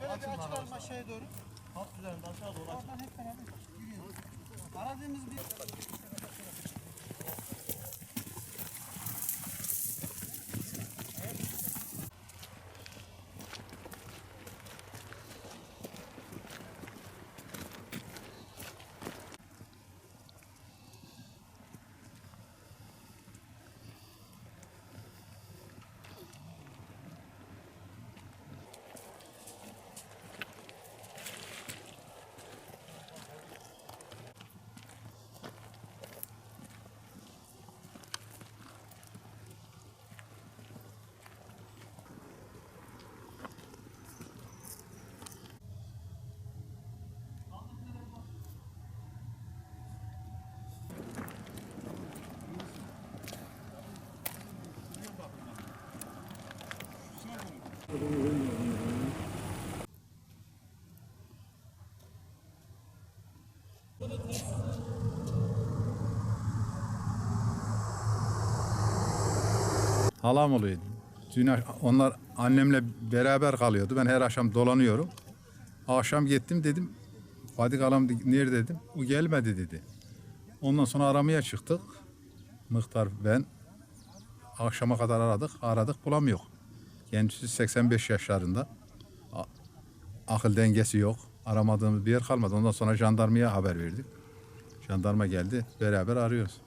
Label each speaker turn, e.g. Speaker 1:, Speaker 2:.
Speaker 1: Şöyle bir açılalım aşağıya doğru.
Speaker 2: Hat üzerinde aşağı doğru açın.
Speaker 1: Oradan hep beraber yürüyelim. Aradığımız bir...
Speaker 3: Halam oluyordu. Dün onlar annemle beraber kalıyordu. Ben her akşam dolanıyorum. Akşam gittim dedim. Fadik halam de- nerede dedim. O gelmedi dedi. Ondan sonra aramaya çıktık. Mıhtar ben. Akşama kadar aradık. Aradık bulamıyor. Kendisi 85 yaşlarında. Akıl dengesi yok. Aramadığımız bir yer kalmadı. Ondan sonra jandarmaya haber verdik. Jandarma geldi. Beraber arıyoruz.